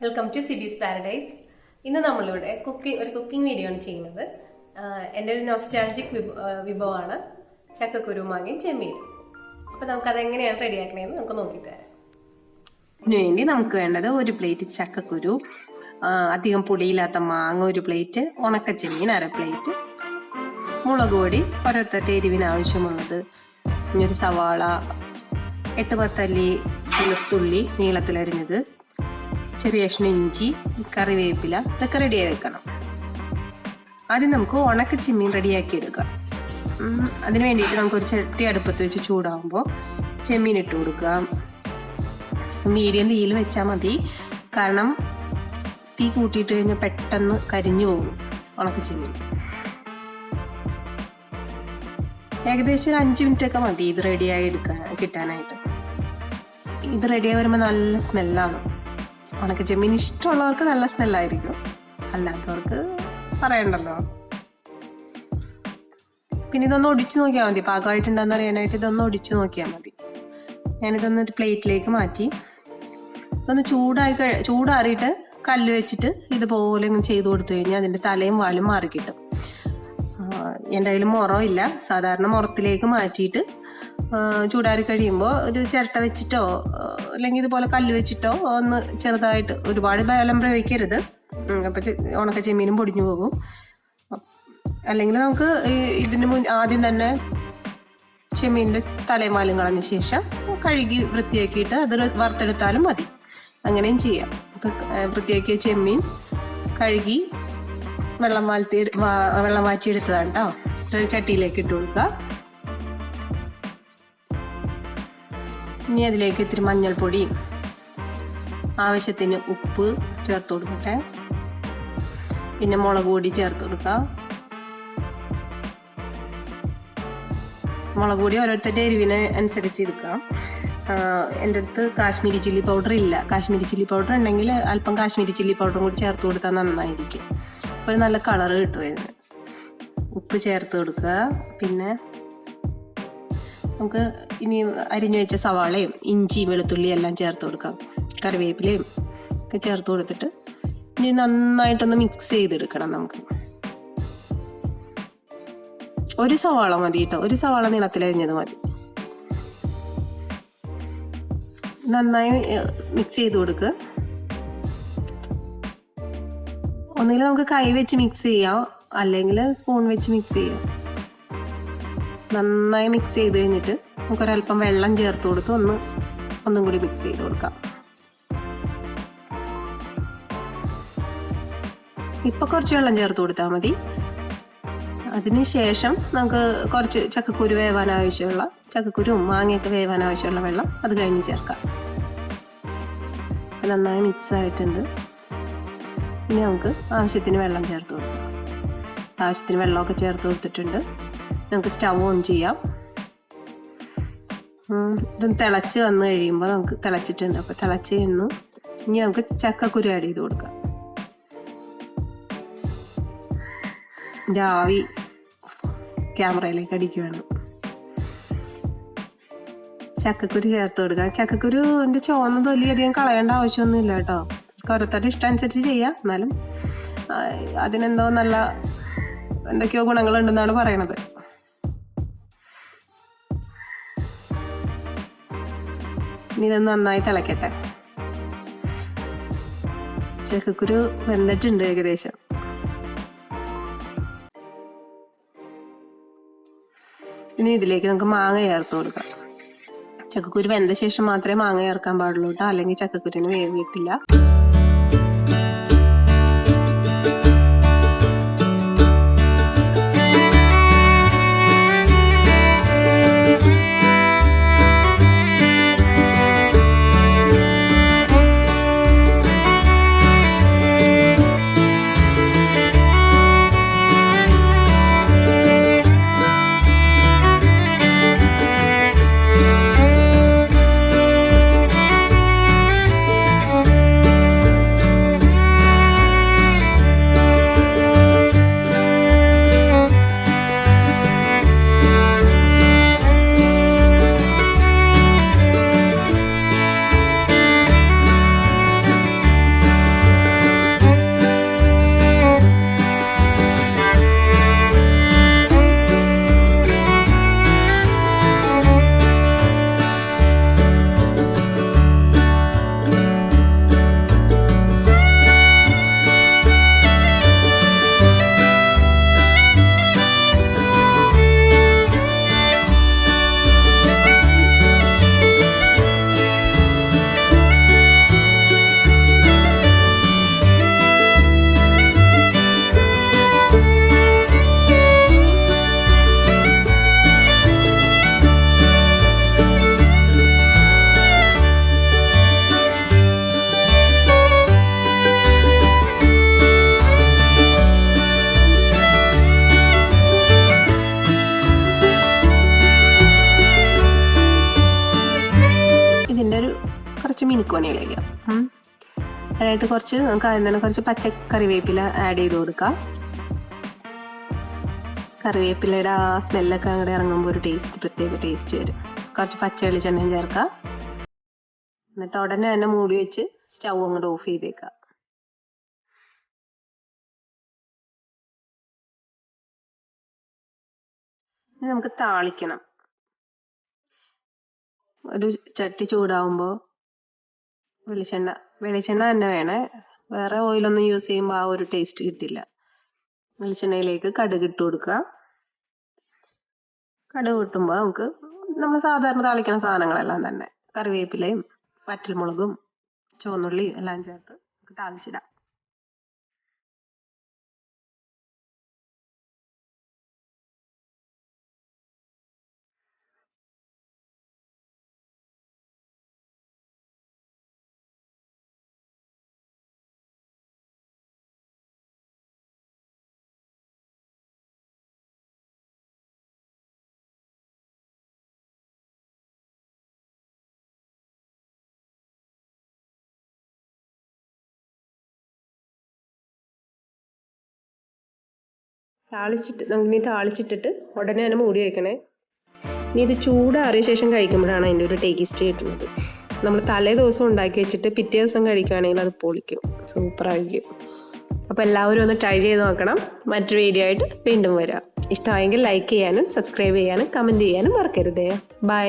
Welcome to സിബീസ് paradise ഇന്ന് നമ്മളിവിടെ cooking ഒരു കുക്കിംഗ് വീഡിയോ ആണ് ചെയ്യുന്നത്. എന്റെ ഒരു നോസ്റ്റാളജിക് വിഭവമാണ് ചക്കക്കുരു മാങ്ങയും ചെമ്മീനും. അപ്പോൾ നമുക്ക് അതെങ്ങനെയാണ് റെഡിയാക്കണേന്ന് നമുക്ക് നോക്കിയിട്ട് വരാം. ഇതിനു വേണ്ടി നമുക്ക് വേണ്ടത് ഒരു പ്ലേറ്റ് ചക്കക്കുരു അധികം പുളിയില്ലാത്ത മാങ്ങ ഒരു പ്ലേറ്റ് ഉണക്കച്ചെമ്മീൻ അര പ്ലേറ്റ് മുളക് പൊടി ഓരോരുത്തരുടെ എരിവിന് ആവശ്യമുള്ളത് ഒരു സവാള എട്ട് പത്തല്ലി വെളുത്തുള്ളി നീളത്തിലരിഞ്ഞത് ചെറിയ കഷ്ണം ഇഞ്ചി കറിവേപ്പില ഇതൊക്കെ റെഡിയായി വെക്കണം. ആദ്യം നമുക്ക് ഉണക്ക ചിമ്മീൻ റെഡിയാക്കി എടുക്കാം അതിന് വേണ്ടിയിട്ട് നമുക്കൊരു ചട്ടി അടുപ്പത്ത് വെച്ച് ചൂടാകുമ്പോൾ ചെമ്മീൻ ഇട്ട് കൊടുക്കുക. മീഡിയം തീയിൽ വെച്ചാൽ മതി. കാരണം തീ കൂട്ടിയിട്ട് കഴിഞ്ഞാൽ പെട്ടെന്ന് കരിഞ്ഞു പോകും ഉണക്കച്ചെമ്മീൻ ഏകദേശം ഒരു അഞ്ച് മിനിറ്റ് ഒക്കെ മതി ഇത് റെഡിയായി എടുക്കാൻ കിട്ടാനായിട്ട്. ഇത് റെഡിയായി വരുമ്പോൾ നല്ല സ്മെല്ലാണ് ഉണക്ക ജമീൻ ഇഷ്ടമുള്ളവർക്ക് നല്ല സ്മെല്ലായിരിക്കും അല്ലാത്തവർക്ക് പറയണ്ടല്ലോ. പിന്നെ ഇതൊന്ന് ഒടിച്ചു നോക്കിയാൽ മതി. പാകമായിട്ടുണ്ടെന്ന് അറിയാനായിട്ട് ഇതൊന്ന് ഒടിച്ചു നോക്കിയാൽ മതി. ഞാനിതൊന്ന് ഒരു പ്ലേറ്റിലേക്ക് മാറ്റി. ഇതൊന്ന് ചൂടായി കഴി ചൂടാറിയിട്ട് കല്ല് വെച്ചിട്ട് ഇതുപോലെ ചെയ്ത് കൊടുത്തു കഴിഞ്ഞാൽ അതിന്റെ തലയും വാലും മാറി കിട്ടും ആ, എന്റെ കയ്യിൽ ഇല്ല സാധാരണ മുറത്തിലേക്ക് മാറ്റിയിട്ട് ചൂടാറി കഴിയുമ്പോൾ ഒരു ചിരട്ട വെച്ചിട്ടോ അല്ലെങ്കിൽ ഇതുപോലെ കല്ല് വെച്ചിട്ടോ ഒന്ന് ചെറുതായിട്ട് ഒരുപാട് ബലം പ്രയോഗിക്കരുത്. അപ്പം ഉണക്ക ചെമ്മീനും പൊടിഞ്ഞു പോകും. അല്ലെങ്കിൽ നമുക്ക് ഇതിന് മുൻ ആദ്യം തന്നെ ചെമ്മീന്റെ തലേമാലും കളഞ്ഞ ശേഷം കഴുകി വൃത്തിയാക്കിയിട്ട് അത് വറുത്തെടുത്താലും മതി. അങ്ങനെയും ചെയ്യാം. അപ്പം വൃത്തിയാക്കിയ ചെമ്മീൻ കഴുകി വെള്ളം വാഴ്ത്തി വെള്ളം വാറ്റിയെടുത്തതാണ് കേട്ടോ ഒരു ചട്ടിയിലേക്ക് ഇട്ട് കൊടുക്കുക ഇനി അതിലേക്ക് ഇത്തിരി മഞ്ഞൾപ്പൊടി ആവശ്യത്തിന് ഉപ്പ് ചേർത്ത് കൊടുക്കട്ടെ. പിന്നെ മുളക് പൊടി ചേർത്ത് കൊടുക്കുക മുളക് പൊടി ഓരോരുത്തരുടെ എരിവിന് അനുസരിച്ച് എടുക്കാം. എന്റെ അടുത്ത് കാശ്മീരി ചില്ലി പൗഡർ ഇല്ല. കാശ്മീരി ചില്ലി പൗഡർ ഉണ്ടെങ്കിൽ അല്പം കാശ്മീരി ചില്ലി പൗഡറും കൂടി ചേർത്ത് കൊടുത്താൽ നന്നായിരിക്കും. അപ്പോൾ ഒരു നല്ല കളർ കിട്ടും ഉപ്പ് ചേർത്ത് കൊടുക്കുക. പിന്നെ നമുക്ക് ഇനി അരിഞ്ഞു വെച്ച സവാളയും ഇഞ്ചിയും വെളുത്തുള്ളിയും എല്ലാം ചേർത്ത് കൊടുക്കാം. കറിവേപ്പിലയും ഒക്കെ ചേർത്ത് കൊടുത്തിട്ട് ഇനി നന്നായിട്ടൊന്ന് മിക്സ് ചെയ്തെടുക്കണം നമുക്ക്. ഒരു സവാള മതി കേട്ടോ. ഒരു സവാള നീളത്തിലരിഞ്ഞത് മതി. നന്നായി മിക്സ് ചെയ്ത് കൊടുക്കുക. ഒന്നുകിൽ നമുക്ക് കൈ വെച്ച് മിക്സ് ചെയ്യാം. അല്ലെങ്കിൽ സ്പൂൺ വെച്ച് മിക്സ് ചെയ്യാം. നന്നായി മിക്സ് ചെയ്ത് കഴിഞ്ഞിട്ട് നമുക്കൊരല്പം വെള്ളം ചേർത്ത് കൊടുത്ത് ഒന്ന് ഒന്നും കൂടി മിക്സ് ചെയ്ത് കൊടുക്കാം. ഇപ്പൊ കുറച്ച് വെള്ളം ചേർത്ത് കൊടുത്താൽ മതി. അതിന് ശേഷം നമുക്ക് കുറച്ച് ചക്കക്കുരു വേവാൻ ആവശ്യമുള്ള ചക്കക്കുരുവും മാങ്ങയൊക്കെ വേവാൻ ആവശ്യമുള്ള വെള്ളം അത് കഴിഞ്ഞ് ചേർക്കാം. നന്നായി മിക്സ് ആയിട്ടുണ്ട്. ഇനി നമുക്ക് ആവശ്യത്തിന് വെള്ളം ചേർത്ത് കൊടുക്കാം. ആവശ്യത്തിന് വെള്ളമൊക്കെ ചേർത്ത് കൊടുത്തിട്ടുണ്ട്. നമുക്ക് സ്റ്റവ് ഓൺ ചെയ്യാം. ഇതൊന്ന് തിളച്ച് വന്നു കഴിയുമ്പോൾ നമുക്ക് തിളച്ചിട്ടുണ്ട്. അപ്പോൾ തിളച്ച് കഴിഞ്ഞു ഇനി നമുക്ക് ചക്കക്കുരു ആഡ് ചെയ്ത് കൊടുക്കാം. ആവി ക്യാമറയിലേക്ക് അടിക്കുകയാണ്. ചക്കക്കുരു ചേർത്ത് കൊടുക്കാം. ചക്കക്കുരുവിന്റെ ചുവന്ന തൊലി അധികം കളയേണ്ട ആവശ്യമൊന്നുമില്ല കേട്ടോ. ഓരോരുത്തരുടെ ഇഷ്ടം അനുസരിച്ച് ചെയ്യാം. എന്നാലും അതിനെന്തോ നല്ല എന്തൊക്കെയോ ഗുണങ്ങളുണ്ടെന്നാണ് പറയണത്. ഇനി ഇത് നന്നായി തിളക്കട്ടെ. ചക്കക്കുരു വെന്തിട്ടുണ്ട് ഏകദേശം. ഇനി ഇതിലേക്ക് നമുക്ക് മാങ്ങ ചേർത്ത് കൊടുക്കാം. ചക്കക്കുരു വെന്ത ശേഷം മാത്രമേ മാങ്ങ ചേർക്കാൻ പാടുള്ളൂ കേട്ടോ. അല്ലെങ്കിൽ ചക്കക്കുരുവിന് വേവ് കിട്ടില്ല മിനുക്കോണിയിലേക്ക് അതിനായിട്ട് കുറച്ച് നമുക്ക് ആദ്യം തന്നെ കുറച്ച് പച്ച കറിവേപ്പില ആഡ് ചെയ്ത് കൊടുക്കാം. കറിവേപ്പിലയുടെ ആ സ്മെല്ലൊക്കെ അങ്ങോട്ട് ഇറങ്ങുമ്പോൾ ഒരു ടേസ്റ്റ് പ്രത്യേക ടേസ്റ്റ് വരും. കുറച്ച് പച്ച വെളിച്ചെണ്ണയും ചേർക്കാം. എന്നിട്ട് ഉടനെ തന്നെ മൂടി വെച്ച് സ്റ്റൗ അങ്ങോട്ട് ഓഫ് ചെയ്തേക്കാം. ഇനി നമുക്ക് താളിക്കണം. ഒരു ചട്ടി ചൂടാവുമ്പോൾ വെളിച്ചെണ്ണ വെളിച്ചെണ്ണ തന്നെ വേണേ. വേറെ ഓയിലൊന്നും യൂസ് ചെയ്യുമ്പോൾ ആ ഒരു ടേസ്റ്റ് കിട്ടില്ല. വെളിച്ചെണ്ണയിലേക്ക് കടുക് ഇട്ട് കൊടുക്കുക. കടുക് കിട്ടുമ്പോൾ നമുക്ക് നമ്മൾ സാധാരണ താളിക്കുന്ന സാധനങ്ങളെല്ലാം തന്നെ. കറിവേപ്പിലയും വറ്റൽമുളകും ചുവന്നുള്ളിയും എല്ലാം ചേർത്ത് താളിച്ചിടാം. താളിച്ചിട്ട് നമുക്കിനി താളിച്ചിട്ടിട്ട് ഉടനെ തന്നെ മൂടി വയ്ക്കണേ ഇനി ഇത് ചൂടാറിയ ശേഷം കഴിക്കുമ്പോഴാണ് അതിന്റെ ഒരു ടേസ്റ്റ് കിട്ടുന്നത്. നമ്മൾ തലേ ദിവസം ഉണ്ടാക്കി വെച്ചിട്ട് പിറ്റേ ദിവസം കഴിക്കുകയാണെങ്കിൽ അത് പൊളിക്കും. സൂപ്പറായിരിക്കും അപ്പോൾ എല്ലാവരും ഒന്ന് ട്രൈ ചെയ്ത് നോക്കണം. മറ്റൊരു വീഡിയോ ആയിട്ട് വീണ്ടും വരാം. ഇഷ്ടമായെങ്കിൽ ലൈക്ക് ചെയ്യാനും സബ്സ്ക്രൈബ് ചെയ്യാനും കമന്റ് ചെയ്യാനും മറക്കരുതേ. ബൈ